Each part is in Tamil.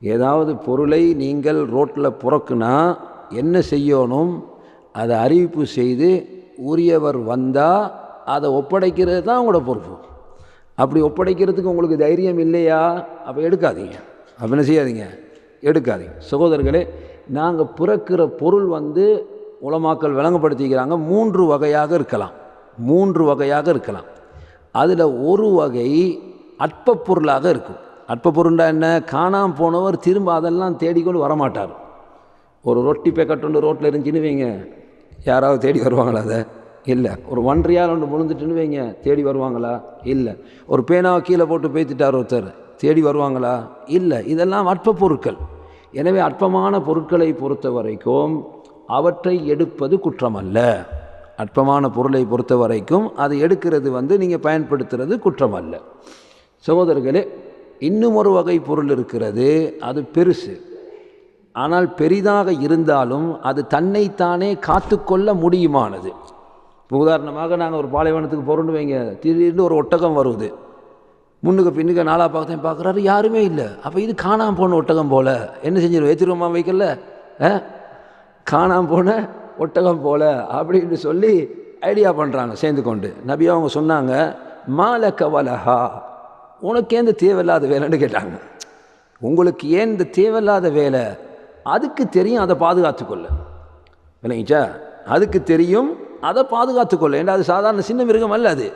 ஏதாவது பொருளை நீங்கள் ரோட்டில் புறக்குனா என்ன செய்யணும்? அதை அறிவிப்பு செய்து உரியவர் வந்தால் அதை ஒப்படைக்கிறது தான் உங்களோட பொறுப்பு. அப்படி ஒப்படைக்கிறதுக்கு உங்களுக்கு தைரியம் இல்லையா? அப்போ எடுக்காதீங்க. அப்போ என்ன செய்யாதீங்க? எடுக்காதீங்க. சகோதரர்களே நாங்கள் பிறக்கிற பொருள் வந்து உலமாக்கல் விளங்கப்படுத்திக்கிறாங்க. மூன்று வகையாக இருக்கலாம். மூன்று வகையாக இருக்கலாம். அதில் ஒரு வகை அற்ப பொருளாக இருக்கும். அற்ப பொருண்டா என்ன? காணாமல் போனவர் திரும்ப அதெல்லாம் தேடிக்கொண்டு வரமாட்டார். ஒரு ரொட்டி பேக்கெட் ஒன்று ரோட்டில் இருந்துச்சுன்னு வைங்க. யாராவது தேடி வருவாங்களா அதை? இல்லை. ஒரு ஒன்றியால் ஒன்று விழுந்துட்டுன்னு வைங்க. தேடி வருவாங்களா? இல்லை. ஒரு பேனாவை கீழே போட்டு பேத்துட்டார் ஒருத்தர். தேடி வருவாங்களா? இல்லை. இதெல்லாம் அற்ப பொருட்கள் எனவே அற்பமான பொருட்களை பொறுத்த வரைக்கும் அவற்றை எடுப்பது குற்றமல்ல. அற்பமான பொருளை பொறுத்த வரைக்கும் அதை எடுக்கிறது வந்து நீங்கள் பயன்படுத்துறது குற்றமல்ல. சகோதரர்களே இன்னும் ஒரு வகை பொருள் இருக்கிறது அது பெருசு. ஆனால் பெரிதாக இருந்தாலும் அது தன்னைத்தானே காத்துக்கொள்ள முடியுமானது. இப்போ உதாரணமாக நாங்கள் ஒரு பாலைவனத்துக்கு போகிறோன்னு வைங்க திடீர்னு ஒரு ஒட்டகம் வருது. முன்னுக்கு பின்னுக்கு நாலா பக்கத்தையும் பார்க்குறாரு யாருமே இல்லை. அப்போ இது காணாமல் போன ஒட்டகம் போல். என்ன செஞ்சிடும் ஏற்றிருவோமா வைக்கல ஆ? காணாமல் போன ஒட்டகம் போல அப்படின்னு சொல்லி ஐடியா பண்ணுறாங்க சேர்ந்து கொண்டு. நபி அவங்க சொன்னாங்க மால கவலஹா உனக்கு ஏன் இந்த தேவையில்லாத வேலைன்னு கேட்டாங்க. உங்களுக்கு ஏன் இந்த தேவையில்லாத வேலை? அதுக்கு தெரியும் அதை பாதுகாத்துக்கொள்ள. விளங்கிச்சா அதுக்கு தெரியும் அதை பாதுகாத்துக்கொள்ள. ஏன்னா அது சாதாரண சின்ன மிருகம் அல்ல அது.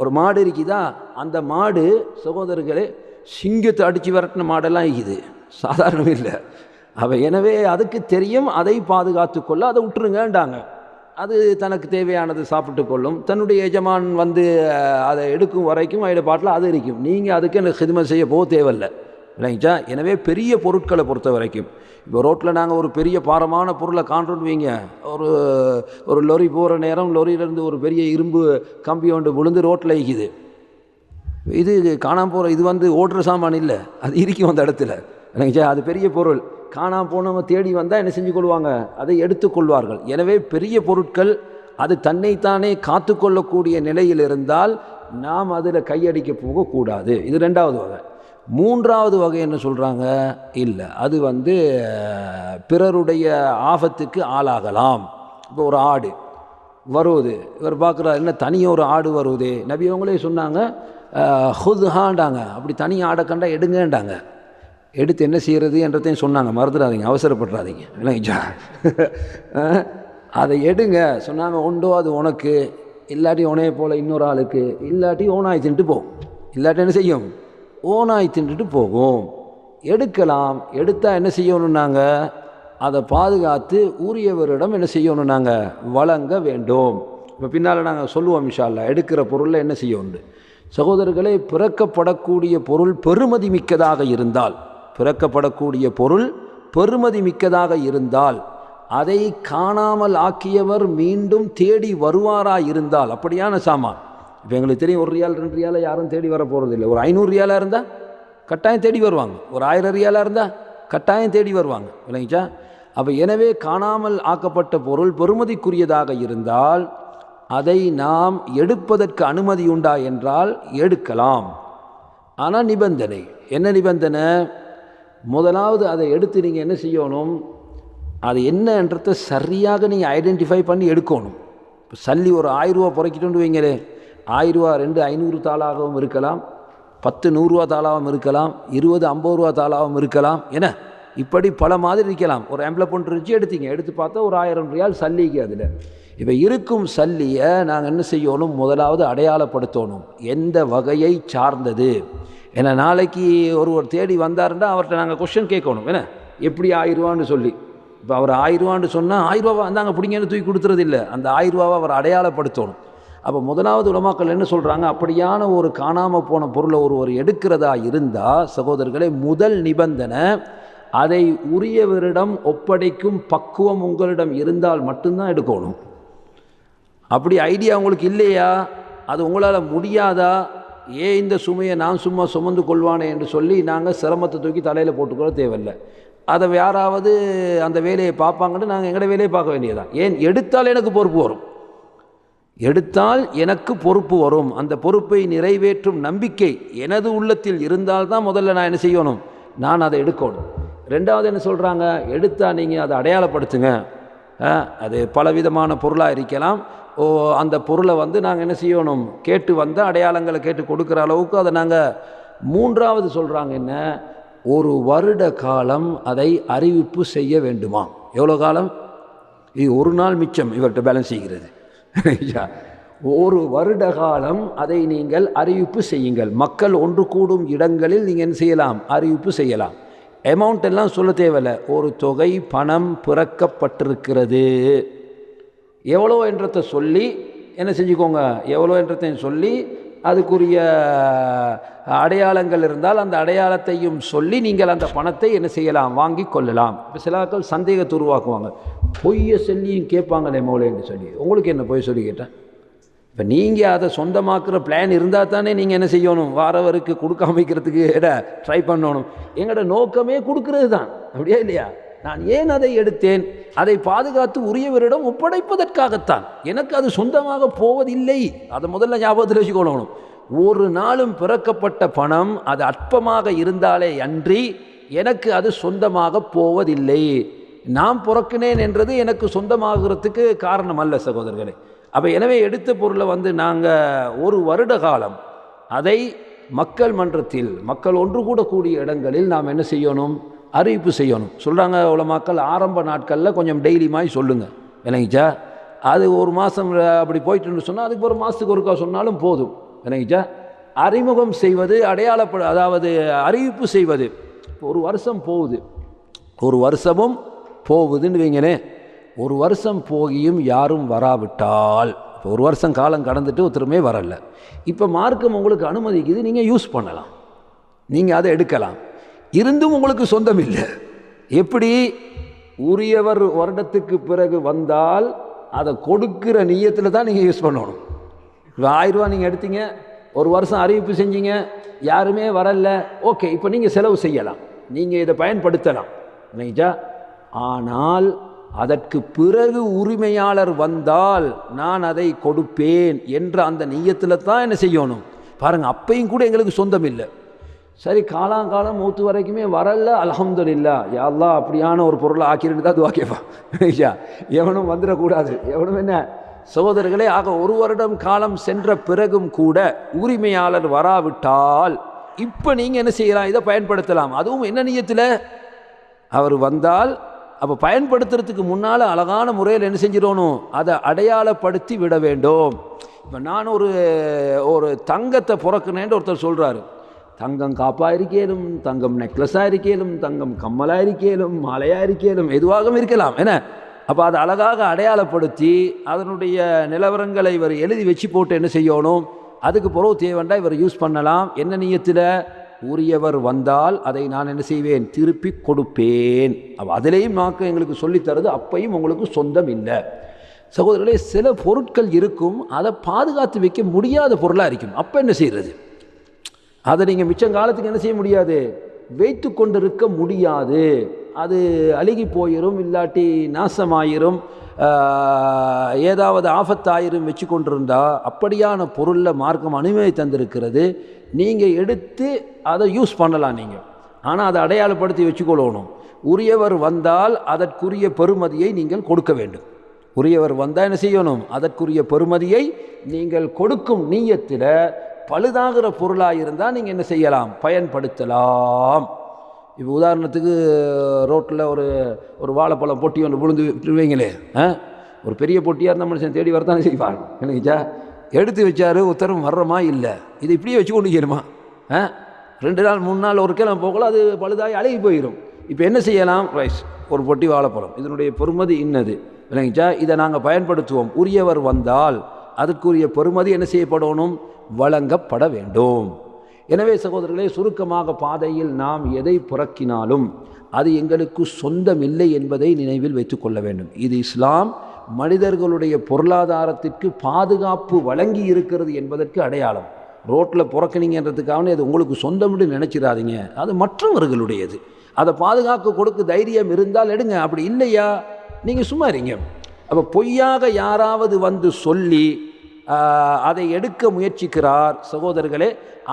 ஒரு மாடு இருக்குதா? அந்த மாடு சகோதரர்களே சிங்கத்தை அடித்து விரட்டின மாடெல்லாம் இருக்குது. சாதாரணம் இல்லை. அவள் எனவே அதுக்கு தெரியும் அதை பாதுகாத்து கொள்ள அதை விட்டுருங்கன்றாங்க. அது தனக்கு தேவையானது சாப்பிட்டு கொள்ளும். தன்னுடைய எஜமான் வந்து அதை எடுக்கும் வரைக்கும் அதோட பாட்டில் அது இருக்கும். நீங்கள் அதுக்கு எனக்கு ஹிதமத் செய்ய போக தேவையில்லை. இல்லைங்கச்சா எனவே பெரிய பொருட்களை பொறுத்த வரைக்கும். இப்போ ரோட்டில் நாங்கள் ஒரு பெரிய பாரமான பொருளை காண்றோன்னு வைங்க. ஒரு ஒரு லொரி போகிற நேரம் லொரியிலேருந்து ஒரு பெரிய இரும்பு கம்பி ஒன்று விழுந்து ரோட்டில் இருக்குது இது காணாமல் போகிற இது வந்து ஓட்டுற சாமான் இல்லை. அது இருக்கும் அந்த இடத்துல. இல்லைங்கச்சா அது பெரிய பொருள். காணாமல் போனவங்க தேடி வந்தால் என்ன செஞ்சு கொள்வாங்க? அதை எடுத்துக்கொள்வார்கள் எனவே பெரிய பொருட்கள் அது தன்னைத்தானே காத்துக்கொள்ளக்கூடிய நிலையில் இருந்தால் நாம் அதில் கையடிக்க போகக்கூடாது. இது ரெண்டாவது வகை. மூன்றாவது வகை என்ன சொல்கிறாங்க இல்லை அது வந்து பிறருடைய ஆபத்துக்கு ஆளாகலாம். இப்போ ஒரு ஆடு வருவது இவர் பார்க்குறாரு என்ன தனியாக ஒரு ஆடு வருவது? நபி அவங்களே சொன்னாங்க ஹுதுஹாண்டாங்க அப்படி தனி ஆடை கண்டா எடுங்கண்டாங்க எடுத்து என்ன செய்கிறது என்றதையும் சொன்னாங்க. மறந்துடாதீங்க அவசரப்படுறாதீங்க இல்லைங்களா அதை எடுங்க. சொன்னாங்க உண்டோ அது உனக்கு. இல்லாட்டி உனைய போல் இன்னொரு ஆளுக்கு. இல்லாட்டி ஓனாய் தின்ட்டு போகும் இல்லாட்டி என்ன செய்யும்? ஓனாய் தின்ட்டுட்டு போகும். எடுக்கலாம். எடுத்தால் என்ன செய்யணுன்னாங்க அதை பாதுகாத்து உரியவரிடம் என்ன செய்யணும் நாங்கள் வழங்க வேண்டும். இப்போ பின்னால் நாங்கள் சொல்லுவோம் இன்ஷால்லா எடுக்கிற பொருளில் என்ன செய்யணும் சகோதரர்களே பிறக்கப்படக்கூடிய பொருள் பெருமதி மிக்கதாக இருந்தால் பிறக்கப்படக்கூடிய பொருள் பெருமதி மிக்கதாக இருந்தால் அதை காணாமல் ஆக்கியவர் மீண்டும் தேடி வருவாரா இருந்தால் அப்படியான சாமான். இப்போ எங்களுக்கு தெரியும் ஒரு ரியால் ரெண்டு ரியாலை யாரும் தேடி வர போகிறதில்லை ஒரு ஐநூறு ரியாலாக இருந்தால் கட்டாயம் தேடி வருவாங்க. ஒரு ஆயிரம் ரியாலாக இருந்தால் கட்டாயம் தேடி வருவாங்க. விளங்கிச்சா அப்போ எனவே காணாமல் ஆக்கப்பட்ட பொருள் பெறுமதிக்குரியதாக இருந்தால் அதை நாம் எடுப்பதற்கு அனுமதி உண்டா என்றால் எடுக்கலாம். ஆனால் நிபந்தனை. என்ன நிபந்தனை? முதலாவது அதை எடுத்து நீங்கள் என்ன செய்யணும்? அது என்னன்றத சரியாக நீங்கள் ஐடென்டிஃபை பண்ணி எடுக்கணும். இப்போ சல்லி ஒரு ஆயிரரூவா புறக்கிட்டு வைங்களே ஆயிரரூவா ரெண்டு ஐநூறு தாளாகவும் இருக்கலாம் பத்து நூறுரூவா தாளாகவும் இருக்கலாம் இருபது ஐம்பது ரூபா தாளாகவும் இருக்கலாம். என்ன? இப்படி பல மாதிரி இருக்கலாம். ஒரு ஆம்பிளப் பொண்ணு இருந்துச்சு எடுத்தீங்க. எடுத்து பார்த்தா ஒரு ஆயிரம் ரியால் சல்லிக்கு அதில். இப்போ இருக்கும் சல்லியை நாங்கள் என்ன செய்யணும்? முதலாவது அடையாளப்படுத்தணும். எந்த வகையை சார்ந்தது? ஏன்னா நாளைக்கு ஒருவர் தேடி வந்தாருன்னா அவர்கிட்ட நாங்கள் கொஷின் கேட்கணும். என்ன? எப்படி ஆயிரரூவான்னு சொல்லி. இப்போ அவர் ஆயிரரூவான்னு சொன்னால் ஆயிரரூவா வந்தாங்க பிடிங்கன்னு தூக்கி கொடுத்துறது இல்லை அந்த ஆயிரரூவாவை அவர் அடையாளப்படுத்தணும். அப்போ முதலாவது உலமாக்கள் என்ன சொல்கிறாங்க அப்படியான ஒரு காணாமல் போன பொருளை ஒருவர் எடுக்கிறதா இருந்தால் சகோதரர்களே முதல் நிபந்தனை அதை உரியவரிடம் ஒப்படைக்கும் பக்குவம் உங்களிடம் இருந்தால் மட்டும்தான் எடுக்கணும். அப்படி ஐடியா உங்களுக்கு இல்லையா? அது உங்களால் முடியாதா? ஏன் இந்த சுமையை நான் சும்மா சுமந்து கொள்வானே என்று சொல்லி நாங்கள் சிரமத்தை தூக்கி தலையில் போட்டுக்கொள்ள தேவையில்லை. அதை யாராவது அந்த வேலையை பார்ப்பாங்கன்னு நாங்கள் எங்களோட வேலையை பார்க்க வேண்டியதான் ஏன்? எடுத்தால் எனக்கு பொறுப்பு வரும். எடுத்தால் எனக்கு பொறுப்பு வரும். அந்த பொறுப்பை நிறைவேற்றும் நம்பிக்கை எனது உள்ளத்தில் இருந்தால்தான் முதல்ல நான் என்ன செய்யணும்? நான் அதை எடுக்கணும். ரெண்டாவது என்ன சொல்கிறாங்க எடுத்தால் நீங்கள் அதை அடையாளப்படுத்துங்க. அது பலவிதமான பொருளாக இருக்கலாம். ஓ அந்த பொருளை வந்து நாங்கள் என்ன செய்யணும்? கேட்டு வந்த அடையாளங்களை கேட்டு கொடுக்குற அளவுக்கு அதை நாங்கள் மூன்றாவது சொல்கிறாங்க என்ன? ஒரு வருட காலம் அதை அறிவிப்பு செய்ய வேண்டுமா? எவ்வளோ காலம்? இது ஒரு நாள் மிச்சம் இவர்கிட்ட பேலன்ஸ் செய்கிறது. ஒரு வருட காலம் அதை நீங்கள் அறிவிப்பு செய்யுங்கள். மக்கள் ஒன்று கூடும் இடங்களில் நீங்கள் என்ன செய்யலாம்? அறிவிப்பு செய்யலாம். அமௌண்ட் எல்லாம் சொல்ல தேவையில்லை. ஒரு தொகை பணம் பிறக்கப்பட்டிருக்கிறது. எவ்வளோ என்றதை சொல்லி என்ன செஞ்சுக்கோங்க? எவ்வளோ என்றதையும் சொல்லி அதுக்குரிய அடையாளங்கள் இருந்தால் அந்த அடையாளத்தையும் சொல்லி நீங்கள் அந்த பணத்தை என்ன செய்யலாம்? வாங்கி கொள்ளலாம். இப்போ சில சந்தேகத்தை உருவாக்குவாங்க. பொய்யை சொல்லியும் கேட்பாங்களே மௌலேன்னு சொல்லி. உங்களுக்கு என்ன பொய் சொல்லி கேட்டேன்? இப்போ நீங்கள் அதை சொந்தமாக்குற பிளான் இருந்தால் தானே நீங்கள் என்ன செய்யணும்? வாரவருக்கு கொடுக்காம வைக்கிறதுக்கு எட ட்ரை பண்ணணும். எங்களோட நோக்கமே கொடுக்கறது தான். அப்படியா இல்லையா? நான் ஏன் அதை எடுத்தேன்? அதை பாதுகாத்து உரியவரிடம் ஒப்படைப்பதற்காகத்தான். எனக்கு அது சொந்தமாக போவதில்லை. அதை முதல்ல ஞாபகத்தில் வச்சுக்கொள்ளணும் ஒரு நாளும் பிறக்கப்பட்ட பணம் அது அற்பமாக இருந்தாலே அன்றி எனக்கு அது சொந்தமாக போவதில்லை. நான் பிறக்கினேன் என்றது எனக்கு சொந்தமாகிறதுக்கு காரணம் அல்ல சகோதரர்களே. அப்போ எனவே எடுத்த பொருளை வந்து நாங்கள் ஒரு வருட காலம் அதை மக்கள் மன்றத்தில் மக்கள் ஒன்று கூடக்கூடிய இடங்களில் நாம் என்ன செய்யணும்? அறிவிப்பு செய்யணும். சொல்கிறாங்க அவ்வளோ மக்கள் ஆரம்ப நாட்களில் கொஞ்சம் டெய்லி மாதிரி சொல்லுங்கள் விளங்கிச்சா அது ஒரு மாதம் அப்படி போயிட்டுன்னு சொன்னால் அதுக்கு ஒரு மாதத்துக்கு ஒருக்கா சொன்னாலும் போதும். விளங்கிச்சா அறிமுகம் செய்வது அடையாளப்பட அதாவது அறிவிப்பு செய்வது ஒரு வருஷம் போகுது. ஒரு வருஷமும் போகுதுன்னு வைங்களேன் ஒரு வருஷம் போகியும் யாரும் வராவிட்டால் இப்போ ஒரு வருஷம் காலம் கடந்துட்டு ஒருத்தருமே வரல. இப்போ மார்க்கம் உங்களுக்கு அனுமதிக்குது நீங்கள் யூஸ் பண்ணலாம். நீங்கள் அதை எடுக்கலாம். இருந்தும் உங்களுக்கு சொந்தம் இல்லை எப்படி? உரியவர் வருடத்துக்கு பிறகு வந்தால் அதை கொடுக்குற நீயத்தில் தான் நீங்கள் யூஸ் பண்ணணும். இப்போ ஆயிரரூவா நீங்கள் எடுத்தீங்க ஒரு வருஷம் அறிவிப்பு செஞ்சீங்க யாருமே வரல. ஓகே இப்போ நீங்கள் செலவு செய்யலாம். நீங்கள் இதை பயன்படுத்தலாம். இல்லைங்களா ஆனால் அதற்கு பிறகு உரிமையாளர் வந்தால் நான் அதை கொடுப்பேன் என்ற அந்த நெய்யத்தில் தான் என்ன செய்யணும்? பாருங்கள் அப்பையும் கூட எங்களுக்கு சொந்தம் இல்லை. சரி காலாங்காலம் மூத்து வரைக்குமே வரல அலமதுல்லா யா அப்படியான ஒரு பொருளை ஆக்கிட்டு தான் துவா கேட்பான். ஐயா எவனும் வந்துடக்கூடாது. எவனும் என்ன? சகோதரர்களே ஆக ஒரு வருடம் காலம் சென்ற பிறகும் கூட உரிமையாளர் வராவிட்டால் இப்போ நீங்கள் என்ன செய்யலாம்? இதை பயன்படுத்தலாம். அதுவும் என்ன நியத்தில்? அவர் வந்தால் அப்போ பயன்படுத்துறதுக்கு முன்னால் அழகான முறையில் என்ன செஞ்சிடணும்? அதை அடையாளப்படுத்தி விட வேண்டும். இப்போ நான் ஒரு ஒரு தங்கத்தை பிறக்குனேன்னு ஒருத்தர் சொல்கிறாரு தங்கம் காப்பாக இருக்கேலும் தங்கம் நெக்லஸாக இருக்கேலும் தங்கம் கம்மலாக இருக்கேலும் மாலையாக இருக்கேலும் எதுவாகவும் இருக்கலாம். என்ன? அப்போ அதை அழகாக அடையாளப்படுத்தி அதனுடைய நிலவரங்களை இவர் எழுதி வச்சு போட்டு என்ன செய்யணும்? அதுக்கு பிறகு தேவைண்டா இவர் யூஸ் பண்ணலாம். என்ன நியத்தில்? உரியவர் வந்தால் அதை நான் என்ன செய்வேன்? திருப்பி கொடுப்பேன். அப்போ அதிலேயும் நாக்கு எங்களுக்கு சொல்லித்தரது அப்பையும் உங்களுக்கு சொந்தம் இல்லை. சகோதரர்களே சில பொருட்கள் இருக்கும் அதை பாதுகாத்து வைக்க முடியாத பொருளாக இருக்கும். அப்போ என்ன செய்கிறது அதை நீங்கள் மிச்சங்காலத்துக்கு என்ன செய்ய முடியாது? வைத்து கொண்டிருக்க முடியாது. அது அழுகி போயிரும் இல்லாட்டி நாசமாயிரும். ஏதாவது ஆபத்தாயிரும் வச்சு கொண்டிருந்தா அப்படியான பொருளில் மார்க்கம் அனுமதி தந்திருக்கிறது. நீங்கள் எடுத்து அதை யூஸ் பண்ணலாம் நீங்கள் ஆனால் அதை அடையாளப்படுத்தி வச்சுக்கொள்ளணும். உரியவர் வந்தால் அதற்குரிய பெறுமதியை நீங்கள் கொடுக்க வேண்டும். உரியவர் வந்தால் என்ன செய்யணும்? அதற்குரிய பெறுமதியை நீங்கள் கொடுக்கும் நீயத்தில் பழுதாகிற பொருளாக இருந்தால் நீங்கள் என்ன செய்யலாம்? பயன்படுத்தலாம். இப்போ உதாரணத்துக்கு ரோட்டில் ஒரு ஒரு வாழைப்பழம் பொட்டி ஒன்று விழுந்து விட்டுருவீங்களே ஆ? ஒரு பெரிய பொட்டியாக இருந்தால் மனுஷன் தேடி வரத்தானே செய்வாங்க இல்லைங்கச்சா எடுத்து வச்சாரு உத்தரவு வர்றமா இல்லை? இது இப்படியே வச்சு கொண்டு செய்யணுமா? ஆ? ரெண்டு நாள் மூணு நாள் ஒரு கிழமை போகலாம் அது பழுதாகி அழுகி போயிடும் இப்போ என்ன செய்யலாம்? ரைஸ் ஒரு பொட்டி வாழைப்பழம். இதனுடைய பெருமதி இன்னது. இல்லைங்கச்சா இதை நாங்கள் பயன்படுத்துவோம். உரியவர் வந்தால் அதற்குரிய பெருமதி என்ன செய்யப்படணும்? வழங்கப்பட வேண்டும். எனவே சகோதரர்களே சுருக்கமாக பாதையில் நாம் எதை புறக்கினாலும் அது எங்களுக்கு சொந்தம் இல்லை என்பதை நினைவில் வைத்துக்கொள்ள வேண்டும். இது இஸ்லாம் மனிதர்களுடைய பொருளாதாரத்திற்கு பாதுகாப்பு வழங்கி இருக்கிறது என்பதற்கு அடையாளம். ரோட்டில் புறக்கணிங்கன்றதுக்காக அது உங்களுக்கு சொந்தம்னு நினச்சிடாதீங்க. அது மற்றவர்களுடையது. அதை பாதுகாக்க கொடுக்க தைரியம் இருந்தால் எடுங்க. அப்படி இல்லையா? நீங்கள் சும்மா இருங்க. அப்போ பொய்யாக யாராவது வந்து சொல்லி அதை எடுக்க முயற்சிக்கிறார். சகோதரர்களே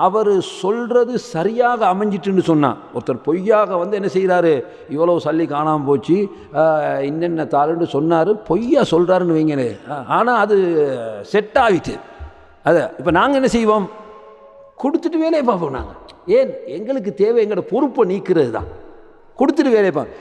அவர் சொல்கிறது சரியாக அமைஞ்சிட்டுன்னு சொன்னான். ஒருத்தர் பொய்யாக வந்து என்ன செய்கிறாரு இவ்வளோ சல்லி காணாமல் போச்சு. இன்னென்ன தாளுன்னு சொன்னார். பொய்யா சொல்கிறாருன்னு வைங்களே. ஆனால் அது செட் ஆகிட்டு அதை இப்போ நாங்கள் என்ன செய்வோம்? கொடுத்துட்டு வேலையை பார்ப்போம் நாங்கள் ஏன்? எங்களுக்கு தேவை எங்களோட பொறுப்பை நீக்கிறது தான் கொடுத்துட்டு வேலையை பார்ப்போம்.